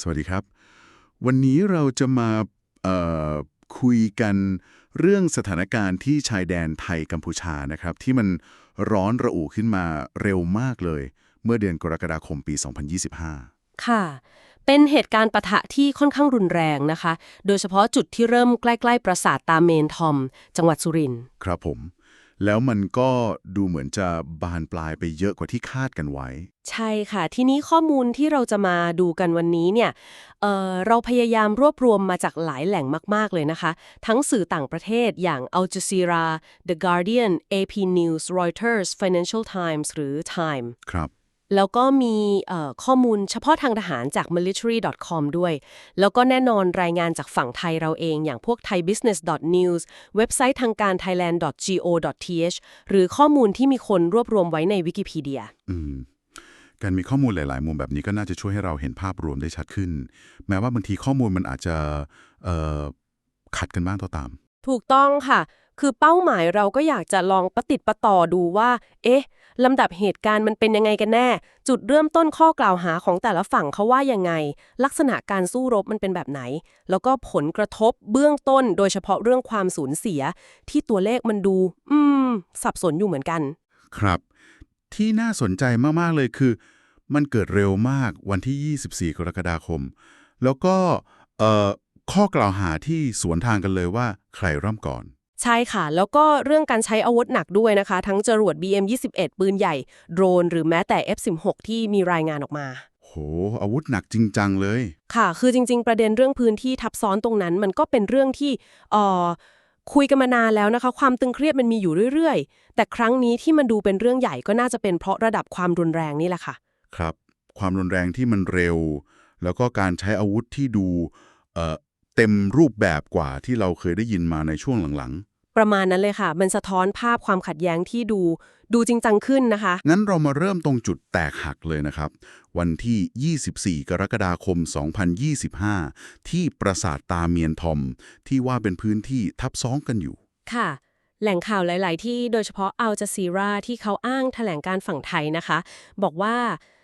สวัสดีครับ วันนี้เราจะมาเอ่อคุยกันเรื่องสถานการณ์ที่ชายแดนไทยกัมพูชานะครับ ที่มันร้อนระอุขึ้นมาเร็วมากเลย เมื่อเดือนกรกฎาคมปี 2025 ค่ะ เป็นเหตุการณ์ปะทะที่ค่อนข้างรุนแรงนะคะ โดยเฉพาะจุดที่เริ่มใกล้ ๆ ปราสาทตาเมนทอม จังหวัดสุรินทร์ครับผม แล้วมันก็ดูเหมือนจะบานปลายไปเยอะกว่าที่คาดกันไว้ ใช่ค่ะ ทีนี้ข้อมูลที่เราจะมาดูกันวันนี้เนี่ยเอ่อเราพยายามรวบรวมมาจากหลายแหล่งมากๆเลยนะคะ ทั้งสื่อต่างประเทศอย่าง Al Jazeera The Guardian AP News Reuters Financial Times หรือ Time ครับ แล้วก็มีเอ่อข้อมูลเฉพาะทางทหารจาก military.com ด้วย แล้วก็แน่นอนรายงานจากฝั่งไทยเราเองอย่างพวก thaibusiness.news เว็บไซต์ทางการ thailand.go.th หรือข้อมูลที่มีคนรวบรวมไว้ในวิกิพีเดียอืมการมีข้อมูลหลาย ๆ มุมแบบนี้ก็น่าจะช่วยให้เราเห็นภาพรวมได้ชัดขึ้น แม้ว่าบางทีข้อมูลมันอาจจะเอ่อขัดกันบ้างก็ตาม ถูกต้องค่ะ คือเป้าหมายเราก็อยากจะลองประติดประต่อดูว่า เอ๊ะ ลำดับเหตุการณ์มันเป็นยังไงกันแน่ จุดเริ่มต้นข้อกล่าวหาของแต่ละฝั่งเขาว่ายังไง ลักษณะการสู้รบมันเป็นแบบไหน แล้วก็ผลกระทบเบื้องต้น โดยเฉพาะเรื่องความสูญเสีย ที่ตัวเลขมันดู อืม สับสนอยู่เหมือนกัน ครับ ที่น่าสนใจมาก ๆ เลยคือ มันเกิดเร็วมากวันที่ 24 กรกฎาคม แล้วก็เอ่อข้อกล่าวหาที่สวนทางกันเลยว่าใครเริ่มก่อน ใช่ค่ะ แล้วก็เรื่องการใช้อาวุธหนักด้วยนะคะ ทั้งจรวด BM21 ปืนใหญ่ โดรน หรือแม้แต่ F16 ที่มีรายงานออกมา โห อาวุธหนักจริงจังเลย ค่ะ คือจริง ๆ ประเด็นเรื่องพื้นที่ทับซ้อนตรงนั้น มันก็เป็นเรื่องที่เอ่อคุยกันมานานแล้วนะคะ ความตึงเครียดมันมีอยู่เรื่อยๆ แต่ครั้งนี้ที่มันดูเป็นเรื่องใหญ่ก็น่าจะเป็นเพราะระดับความรุนแรงนี่แหละค่ะ ครับ ความรุนแรงที่มันเร็ว แล้วก็การใช้อาวุธที่ดูเอ่อ เต็มรูปแบบกว่าที่เราเคยได้ยินมาในช่วงหลังประมาณนั้นเลยค่ะ มันสะท้อนภาพความขัดแย้งที่ดู ดูจริงจังขึ้นนะคะๆงั้นเรามาเริ่มตรงจุดแตกหักเลยนะครับ วันที่ 24 กรกฎาคม 2025 ที่ปราสาทตาเมียนทอม ที่ว่าเป็นพื้นที่ทับซ้อนกันอยู่ ค่ะแหล่งข่าวหลาย ๆ ที่โดยเฉพาะอัลจ z ซีราที่เขาอ้างแถลงการฝั่งไทยนะคะ บอกว่าเอ่อ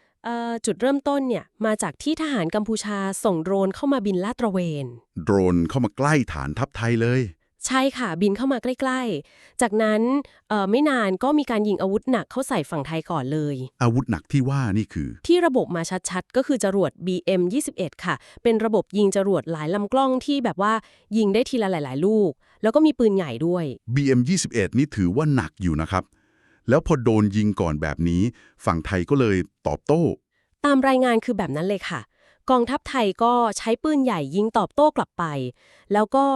จุดเริ่มต้นเนี่ยมาจากที่ทหารกัมพูชาส่งโดรนเข้ามาบินลาดตระเวน โดรนเข้ามาใกล้ฐานทัพไทยเลย ใช่ค่ะบินเข้ามาใกล้ ๆ จากนั้นเอ่อไม่นานก็มีการยิงอาวุธหนักเข้าใส่ฝั่งไทยก่อนเลย อาวุธหนักที่ว่านี่คือ ที่ระบบมาชัดๆ ก็คือจรวด BM21 ค่ะ เป็นระบบยิงจรวดหลายลำกล้องที่แบบว่ายิงได้ทีละหลาย ๆ ลูก แล้วก็มีปืนใหญ่ด้วย BM21 นี่ถือว่าหนักอยู่นะครับ แล้วพอโดนยิงก่อนแบบนี้ ฝั่งไทยก็เลยตอบโต้ ตามรายงานคือแบบนั้นเลยค่ะ กองทัพไทยก็ใช้ปืนใหญ่ยิงตอบโต้กลับไป แล้วก็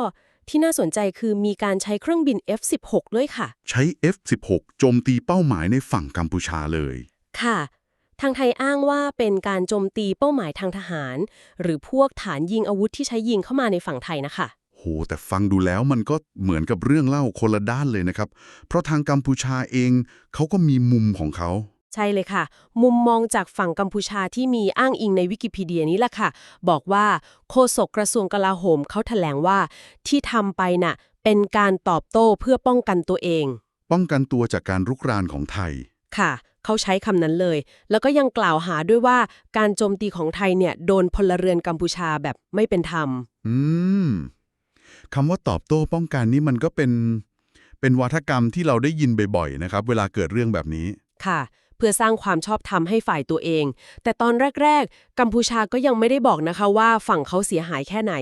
ที่น่าสนใจคือมีการใช้เครื่องบิน F16 ด้วยค่ะ ใช้ F16 โจมตีเป้าหมายในฝั่งกัมพูชาเลย ค่ะ ทางไทยอ้างว่าเป็นการโจมตีเป้าหมายทางทหาร หรือพวกฐานยิงอาวุธที่ใช้ยิงเข้ามาในฝั่งไทยนะคะ โหแต่ฟังดูแล้วมันก็เหมือนกับเรื่องเล่าคนละด้านเลยนะครับ เพราะทางกัมพูชาเองเขาก็มีมุมของเขา ใช่เลยค่ะ มุมมองจากฝั่งกัมพูชาที่มีอ้างอิงในวิกิพีเดียนี้แหละค่ะ บอกว่าโฆษกกระทรวงกลาโหมเขาแถลงว่า ที่ทำไปน่ะ เป็นการตอบโต้เพื่อป้องกันตัวเอง ป้องกันตัวจากการรุกรานของไทยค่ะเขาใช้คำนั้นเลย แล้วก็ยังกล่าวหาด้วยว่าการโจมตีของไทยเนี่ยโดนพลเรือนกัมพูชาแบบไม่เป็นธรรม อืม คำว่าตอบโต้ป้องกันนี่มันก็เป็น เป็นวัฒกรรมที่เราได้ยินบ่อยๆนะครับ เวลาเกิดเรื่องแบบนี้ ค่ะ เพื่อสร้างความชอบธรรมให้ฝ่ายตัวเอง แต่ตอนแรก ๆ กัมพูชาก็ยังไม่ได้บอกนะคะว่าฝั่งเขาเสียหายแค่ไหน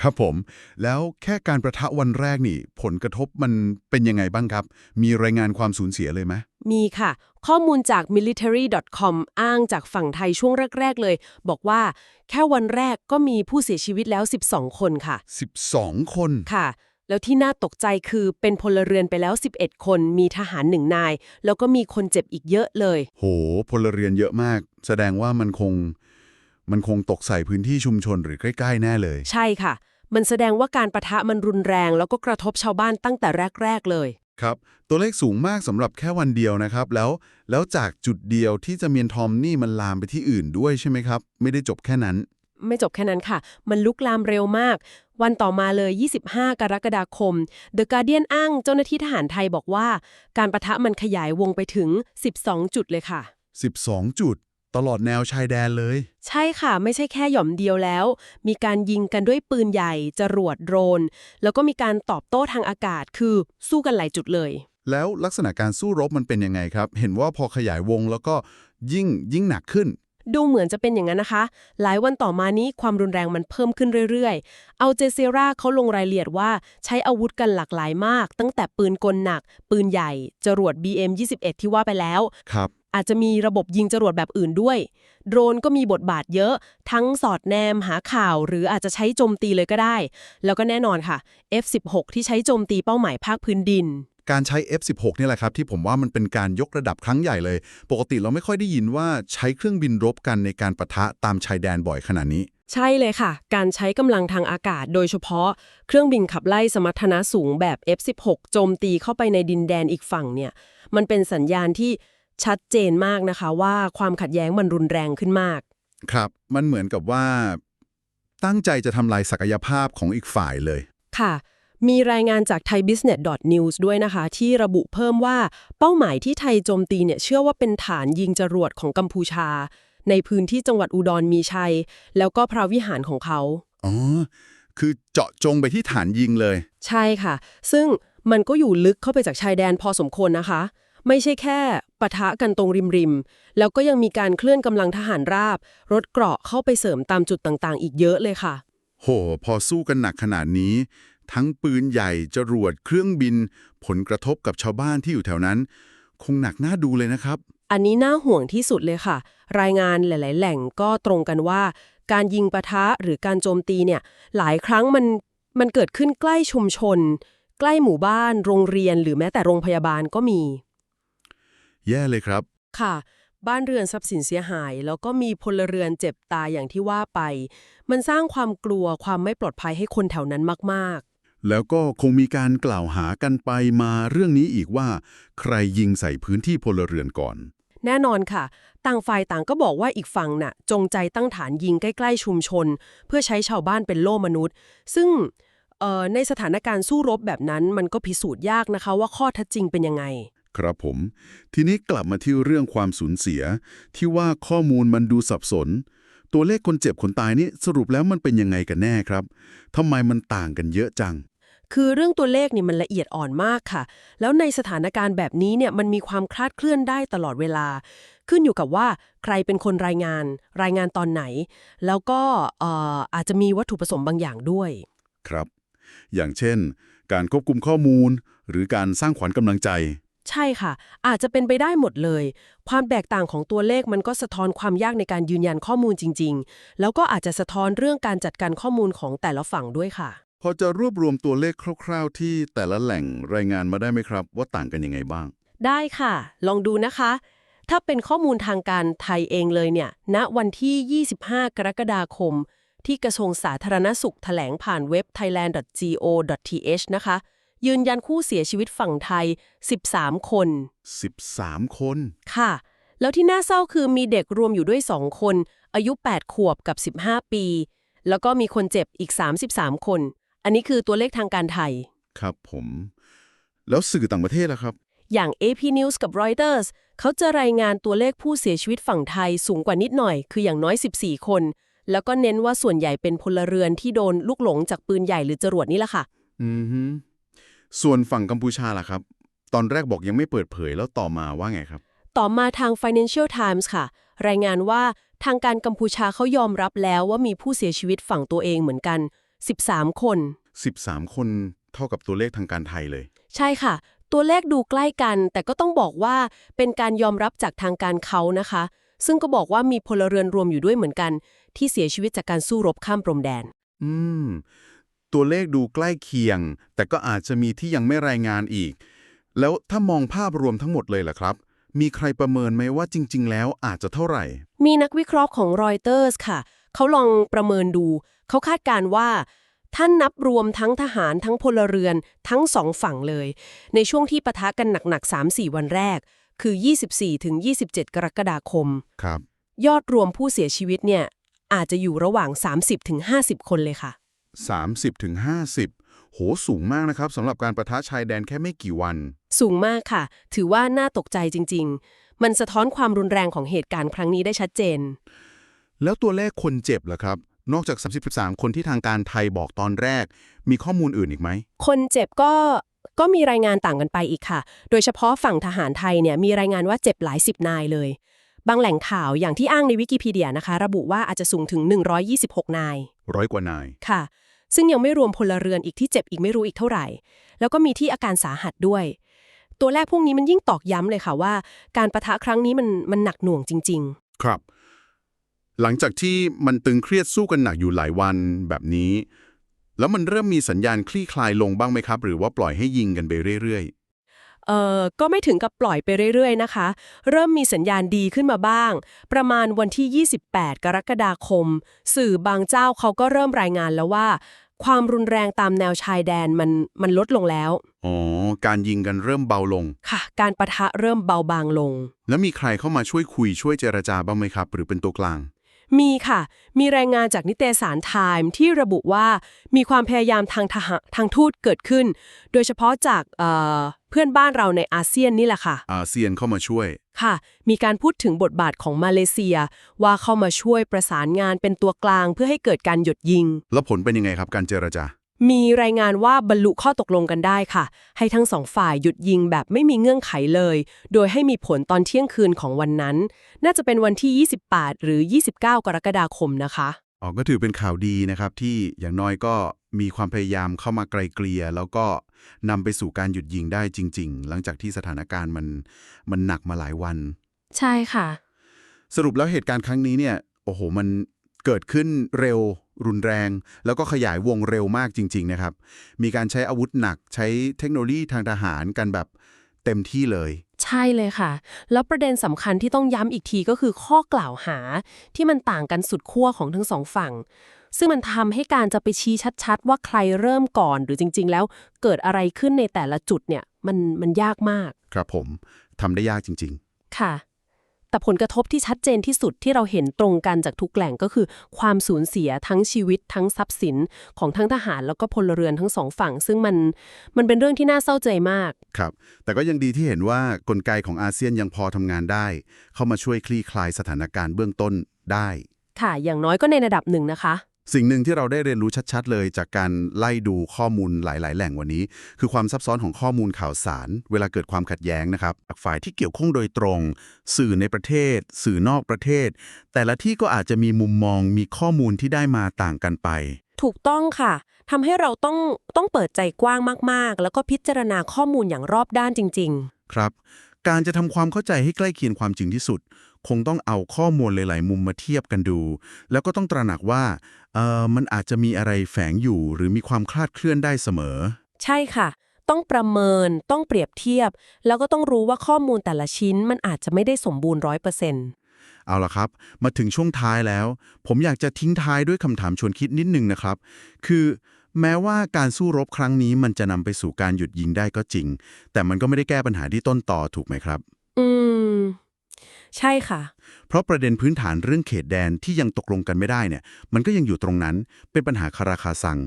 ครับผม แล้วแค่การประทะวันแรกนี่ ผลกระทบมันเป็นยังไงบ้างครับ มีรายงานความสูญเสียเลยไหมมีค่ะ ข้อมูลจาก military.com อ้างจากฝั่งไทยช่วงแรก ๆ เลย บอกว่าแค่วันแรกก็มีผู้เสียชีวิตแล้ว 12 คนค่ะ 12 คนค่ะ แล้วที่น่าตกใจคือเป็นพลเรือนไปแล้ว 11 คน มีทหารหนึ่งนาย แล้วก็มีคนเจ็บอีกเยอะเลย โหพลเรือนเยอะมาก แสดงว่ามันคง มันคงตกใส่พื้นที่ชุมชนหรือใกล้ๆแน่เลย ใช่ค่ะ มันแสดงว่าการประทะมันรุนแรง แล้วก็กระทบชาวบ้านตั้งแต่แรก ๆ เลย ครับ ตัวเลขสูงมากสำหรับแค่วันเดียวนะครับ แล้วแล้วจากจุดเดียวที่จะเมียนทอมนี่มันลามไปที่อื่นด้วยใช่ไหมครับ ไม่ได้จบแค่นั้น ไม่จบแค่นั้นค่ะ มันลุกลามเร็วมาก วันต่อมาเลย 25 กรกฎาคม The Guardian อ้างเจ้าหน้าที่ทหารไทยบอกว่า การประทะมันขยายวงไปถึง 12 จุดเลยค่ะ 12 จุด ตลอดแนวชายแดนเลย ใช่ค่ะ ไม่ใช่แค่หย่อมเดียวแล้ว มีการยิงกันด้วยปืนใหญ่ จรวดโดรน แล้วก็มีการตอบโต้ทางอากาศ คือสู้กันหลายจุดเลย แล้วลักษณะการสู้รบมันเป็นยังไงครับ เห็นว่าพอขยายวงแล้วก็ยิ่งยิ่งหนักขึ้น ดูเหมือนจะเป็นอย่างนั้นนะคะ หลายวันต่อมานี้ความรุนแรงมันเพิ่มขึ้นเรื่อยๆ เอาเจเซราเขาลงรายละเอียดว่าใช้อาวุธกันหลากหลายมาก ตั้งแต่ปืนกลหนัก ปืนใหญ่ จรวด BM21 ที่ว่าไปแล้ว ครับ อาจจะมีระบบยิงจรวดแบบอื่นด้วย โดรนก็มีบทบาทเยอะ ทั้งสอดแนมหาข่าว หรืออาจจะใช้โจมตีเลยก็ได้ แล้วก็แน่นอนค่ะ F16 ที่ใช้โจมตีเป้าหมายภาคพื้นดิน การใช้ F16 นี่แหละครับ ที่ผมว่ามันเป็นการยกระดับครั้งใหญ่เลย ปกติเราไม่ค่อยได้ยินว่าใช้เครื่องบินรบกันในการปะทะตามชายแดนบ่อยขนาดนี้ใช่เลยค่ะ การใช้กำลังทางอากาศ โดยเฉพาะเครื่องบินขับไล่สมรรถนะสูงแบบ F16 โจมตีเข้าไปในดินแดนอีกฝั่งเนี่ย มันเป็นสัญญาณที่ ชัดเจนมากนะคะว่าความขัดแย้งมันรุนแรงขึ้นมาก ครับ มันเหมือนกับว่า ตั้งใจจะทำลายศักยภาพของอีกฝ่ายเลย ค่ะ มีรายงานจาก thaibusiness.news ด้วยนะคะ ที่ระบุเพิ่มว่าเป้าหมายที่ไทยโจมตีเนี่ยเชื่อว่าเป็นฐานยิงจรวดของกัมพูชา ในพื้นที่จังหวัดอุดรมีชัย แล้วก็พระวิหารของเขาอ๋อคือเจาะจงไปที่ฐานยิงเลย ใช่ค่ะ ซึ่งมันก็อยู่ลึกเข้าไปจากชายแดนพอสมควรนะคะ ไม่ใช่แค่ปะทะกันตรงริมริมๆแล้วก็ยังมีการเคลื่อนกำลังทหารราบ รถเกราะเข้าไปเสริมตามจุดต่างๆ อีกเยอะเลยค่ะ โห พอสู้กันหนักขนาดนี้ ทั้งปืนใหญ่จรวดเครื่องบิน ผลกระทบกับชาวบ้านที่อยู่แถวนั้น คงหนักน่าดูเลยนะครับ อันนี้น่าห่วงที่สุดเลยค่ะ รายงานหลาย ๆ แหล่งก็ตรงกันว่า การยิงปะทะหรือการโจมตีเนี่ย หลายครั้งมันมันเกิดขึ้นใกล้ชุมชน ใกล้หมู่บ้าน โรงเรียน หรือแม้แต่โรงพยาบาลก็มี แย่เลยครับ ค่ะ บ้านเรือนทรัพย์สินเสียหาย แล้วก็มีพลเรือนเจ็บตายอย่างที่ว่าไป มันสร้างความกลัวความไม่ปลอดภัยให้คนแถวนั้นมากแล้วก็คงมีการกล่าวหากันไปมาเรื่องนี้อีกว่า ใครยิงใส่พื้นที่พลเรือนก่อนๆแน่นอนค่ะ ต่างฝ่ายต่างก็บอกว่าอีกฝั่งน่ะ จงใจตั้งฐานยิงใกล้ ๆ ชุมชน เพื่อใช้ชาวบ้านเป็นโล่มนุษย์ ซึ่งเอ่อในสถานการณ์สู้รบแบบนั้นมันก็พิสูจน์ยากนะคะว่าข้อเท็จจริงเป็นยังไง ครับผม ทีนี้กลับมาที่เรื่องความสูญเสีย ที่ว่าข้อมูลมันดูสับสน ตัวเลขคนเจ็บคนตายนี่สรุปแล้วมันเป็นยังไงกันแน่ครับทำไมมันต่างกันเยอะจัง คือเรื่องตัวเลขนี่มันละเอียดอ่อนมากค่ะ แล้วในสถานการณ์แบบนี้เนี่ยมันมีความคลาดเคลื่อนได้ตลอดเวลา ขึ้นอยู่กับว่าใครเป็นคนรายงาน รายงานตอนไหน แล้วก็เอ่ออาจจะมีวัตถุประสงค์บางอย่างด้วย ครับ อย่างเช่น การควบคุมข้อมูล หรือการสร้างขวัญกำลังใจ ใช่ค่ะ อาจจะเป็นไปได้หมดเลย ความแตกต่างของตัวเลขมันก็สะท้อนความยากในการยืนยันข้อมูลจริง ๆ แล้วก็อาจจะสะท้อนเรื่องการจัดการข้อมูลของแต่ละฝั่งด้วยค่ะ พอจะรวบรวมตัวเลขคร่าว ๆ ที่แต่ละแหล่งรายงานมาได้ไหมครับ ว่าต่างกันยังไงบ้าง ได้ค่ะ ลองดูนะคะ ถ้าเป็นข้อมูลทางการไทยเองเลยเนี่ยณวันที่ 25 กรกฎาคม ที่กระทรวงสาธารณสุขแถลงผ่านเว็บ thailand.go.th นะคะ ยืนยันคู่เสียชีวิตฝั่งไทย 13 คน 13 คน ค่ะ แล้วที่น่าเศร้าคือมีเด็กรวมอยู่ด้วย 2 คน อายุ 8 ขวบกับ 15 ปี แล้วก็มีคนเจ็บอีก 33 คน อันนี้คือตัวเลขทางการไทย ครับผม แล้วสื่อต่างประเทศล่ะครับ อย่าง AP News กับ Reuters เขาจะรายงานตัวเลขผู้เสียชีวิตฝั่งไทยสูงกว่านิดหน่อย คืออย่างน้อย 14 คน แล้วก็เน้นว่าส่วนใหญ่เป็นพลเรือนที่โดนลูกหลงจากปืนใหญ่หรือจรวดนี่แหละค่ะ อือฮึ ส่วนฝั่งกัมพูชาล่ะครับ ตอนแรกบอกยังไม่เปิดเผยแล้วต่อมาว่าไงครับ ต่อมาทาง Financial Times ค่ะ รายงานว่าทางการกัมพูชาเขายอมรับแล้วว่ามีผู้เสียชีวิตฝั่งตัวเองเหมือนกัน 13 คน 13 คนเท่ากับตัวเลขทางการไทยเลย ใช่ค่ะ ตัวเลขดูใกล้กัน แต่ก็ต้องบอกว่าเป็นการยอมรับจากทางการเขานะคะ ซึ่งก็บอกว่ามีพลเรือนรวมอยู่ด้วยเหมือนกัน ที่เสียชีวิตจากการสู้รบข้ามพรมแดน อืม ตัวเลขดูใกล้เคียง แต่ก็อาจจะมีที่ยังไม่รายงานอีก แล้วถ้ามองภาพรวมทั้งหมดเลยล่ะครับ มีใครประเมินไหมว่าจริง ๆ แล้วอาจจะเท่าไหร่ มีนักวิเคราะห์ของรอยเตอร์สค่ะ เขาลองประเมินดู เขาคาดการณ์ว่าท่านนับรวมทั้งทหารทั้งพลเรือนทั้งสองฝั่งเลย ในช่วงที่ปะทะกันหนักๆ 3-4 วันแรก คือ 24-27 กรกฎาคมครับ ยอดรวมผู้เสียชีวิตเนี่ยอาจจะอยู่ระหว่าง 30-50 คนเลยค่ะ 30ถึง50 โหสูงมากนะครับสำหรับการประทะชายแดนแค่ไม่กี่วัน สูงมากค่ะ ถือว่าน่าตกใจจริงมันสะท้อนความรุนแรงของเหตุการณ์ครั้งนี้ได้ชัดเจน แล้วตัวเลขคนเจ็บล่ะครับ นอกจาก 33 คนที่ทางการไทยบอกตอนแรก มีข้อมูลอื่นอีกไหม คนเจ็บก็ก็มีรายงานต่างกันไปอีกค่ะ โดยเฉพาะฝั่งทหารไทยเนี่ยมีรายงานว่าเจ็บหลายสิบนายเลย บางแหล่งข่าวอย่างที่อ้างในวิกิพีเดียนะคะ ระบุว่าอาจจะสูงถึง 126 นาย ร้อยกว่านาย ค่ะ ซึ่งยังไม่รวมพลเรือนอีกที่เจ็บอีกไม่รู้อีกเท่าไหร่ แล้วก็มีที่อาการสาหัสด้วย ตัวแรกพวกนี้มันยิ่งตอกย้ำเลยค่ะว่า การประทะครั้งนี้มันมันหนักหน่วงจริง ครับ หลังจากที่มันตึงเครียดสู้กันหนักอยู่หลายวันแบบนี้ แล้วมันเริ่มมีสัญญาณคลี่คลายลงบ้างไหมครับ หรือว่าปล่อยให้ยิงกันไปเรื่อยๆเอ่อก็ไม่ถึงกับปล่อยไปเรื่อยๆนะคะ เริ่มมีสัญญาณดีขึ้นมาบ้าง ประมาณวันที่ 28 กรกฎาคม สื่อบางเจ้าเขาก็เริ่มรายงานแล้วว่า ความรุนแรงตามแนวชายแดนมันมันลดลงแล้วๆอ๋อการยิงกันเริ่มเบาลงค่ะ การประทะเริ่มเบาบางลง แล้วมีใครเข้ามาช่วยคุยช่วยเจรจาบ้างไหมครับ หรือเป็นตัวกลางมีค่ะ มีรายงานจากนิตยสารไทม์ที่ระบุว่ามีความพยายามทางทหารทางทูตเกิดขึ้น โดยเฉพาะจาก เอ่อเพื่อนบ้านเราในอาเซียนนี่แหละค่ะ อาเซียนเข้ามาช่วย ค่ะ มีการพูดถึงบทบาทของมาเลเซีย ว่าเข้ามาช่วยประสานงานเป็นตัวกลางเพื่อให้เกิดการหยุดยิง แล้วผลเป็นยังไงครับการเจรจา มีรายงานว่าบรรลุข้อตกลงกันได้ค่ะ ให้ทั้งสองฝ่ายหยุดยิงแบบไม่มีเงื่อนไขเลย โดยให้มีผลตอนเที่ยงคืนของวันนั้น น่าจะเป็นวันที่ 28 หรือ 29 กรกฎาคมนะคะ อ๋อก็ถือเป็นข่าวดีนะครับที่อย่างน้อยก็มีความพยายามเข้ามาไกลเกลี่ยแล้วก็นำไปสู่การหยุดยิงได้จริง ๆ หลังจากที่สถานการณ์มันมันหนักมาหลายวัน ใช่ค่ะ สรุปแล้วเหตุการณ์ครั้งนี้เนี่ยโอ้โหมันเกิดขึ้นเร็ว รุนแรง แล้วก็ขยายวงเร็วมากจริง ๆ นะครับ มีการใช้อาวุธหนัก ใช้เทคโนโลยีทางทหารกันแบบ เต็มที่เลย ใช่เลยค่ะ แล้วประเด็นสำคัญที่ต้องย้ำอีกทีก็คือข้อกล่าวหาที่มันต่างกันสุดขั้วของทั้งสองฝั่ง ซึ่งมันทำให้การจะไปชี้ชัดๆ ว่าใครเริ่มก่อนหรือจริง ๆ แล้วเกิดอะไรขึ้นในแต่ละจุดเนี่ยมันมันยากมาก ครับผมทำได้ยากจริงค่ะ แต่ผลกระทบที่ชัดเจนที่สุดที่เราเห็นตรงกันจากทุกแหล่งก็คือ ความสูญเสียทั้งชีวิตทั้งทรัพย์สินของทั้งทหารแล้วก็พลเรือนทั้งสองฝั่ง ซึ่งมันมันเป็นเรื่องที่น่าเศร้าใจมากๆครับ แต่ก็ยังดีที่เห็นว่ากลไกของอาเซียนยังพอทำงานได้ เข้ามาช่วยคลี่คลายสถานการณ์เบื้องต้นได้ ค่ะ อย่างน้อยก็ในระดับหนึ่งนะคะ สิ่งหนึ่งที่เราได้เรียนรู้ชัด ๆ เลยจากการไล่ดูข้อมูลหลาย ๆ แหล่งวันนี้ คือความซับซ้อนของข้อมูลข่าวสาร เวลาเกิดความขัดแย้งนะครับจากฝ่ายที่เกี่ยวข้องโดยตรง สื่อในประเทศ สื่อนอกประเทศ แต่ละที่ก็อาจจะมีมุมมองมีข้อมูลที่ได้มาต่างกันไป ถูกต้องค่ะทำให้เราต้องต้องเปิดใจกว้างมากๆ แล้วก็พิจารณาข้อมูลอย่างรอบด้านจริงครับ การจะทำความเข้าใจให้ใกล้เคียงความจริงที่สุด คงต้องเอาข้อมูลหลาย ๆ มุมมาเทียบกันดู แล้วก็ต้องตระหนักว่าเออมันอาจจะมีอะไรแฝงอยู่ หรือมีความคลาดเคลื่อนได้เสมอๆใช่ค่ะ ต้องประเมินต้องเปรียบเทียบ แล้วก็ต้องรู้ว่าข้อมูลแต่ละชิ้นมันอาจจะไม่ได้สมบูรณ์ร้อยเปอร์เซ็นต์เอาละครับ มาถึงช่วงท้ายแล้ว ผมอยากจะทิ้งท้ายด้วยคำถามชวนคิดนิดนึงนะครับ คือแม้ว่าการสู้รบครั้งนี้มันจะนำไปสู่การหยุดยิงได้ก็จริง แต่มันก็ไม่ได้แก้ปัญหาที่ต้นต่อถูกไหมครับอืม ใช่ค่ะ เพราะประเด็นพื้นฐานเรื่องเขตแดนที่ยังตกลงกันไม่ได้เนี่ยมันก็ยังอยู่ตรงนั้นเป็นปัญหาคาราคาซัง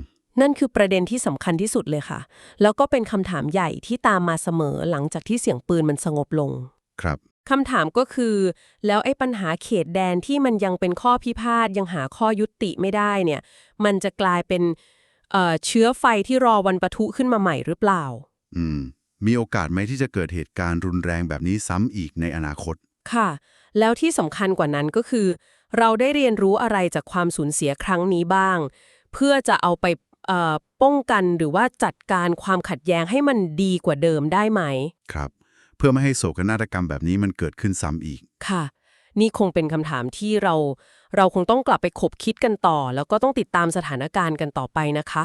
นั่นคือประเด็นที่สำคัญที่สุดเลยค่ะ แล้วก็เป็นคำถามใหญ่ที่ตามมาเสมอหลังจากที่เสียงปืนมันสงบลงครับคำถามก็คือ แล้วไอ้ปัญหาเขตแดนที่มันยังเป็นข้อพิพาทยังหาข้อยุติไม่ได้เนี่ย มันจะกลายเป็นเอ่อเชื้อไฟที่รอวันปะทุขึ้นมาใหม่หรือเปล่า อืม มีโอกาสไหมที่จะเกิดเหตุการณ์รุนแรงแบบนี้ซ้ำอีกในอนาคต ค่ะ แล้วที่สำคัญกว่านั้นก็คือ เราได้เรียนรู้อะไรจากความสูญเสียครั้งนี้บ้าง เพื่อจะเอาไปเอ่อป้องกันหรือว่าจัดการความขัดแย้งให้มันดีกว่าเดิมได้ไหม ครับ เพื่อไม่ให้โศกนาฏกรรมแบบนี้มันเกิดขึ้นซ้ำอีก ค่ะ นี่คงเป็นคำถามที่เรา เราคงต้องกลับไปคบคิดกันต่อ แล้วก็ต้องติดตามสถานการณ์กันต่อไปนะคะ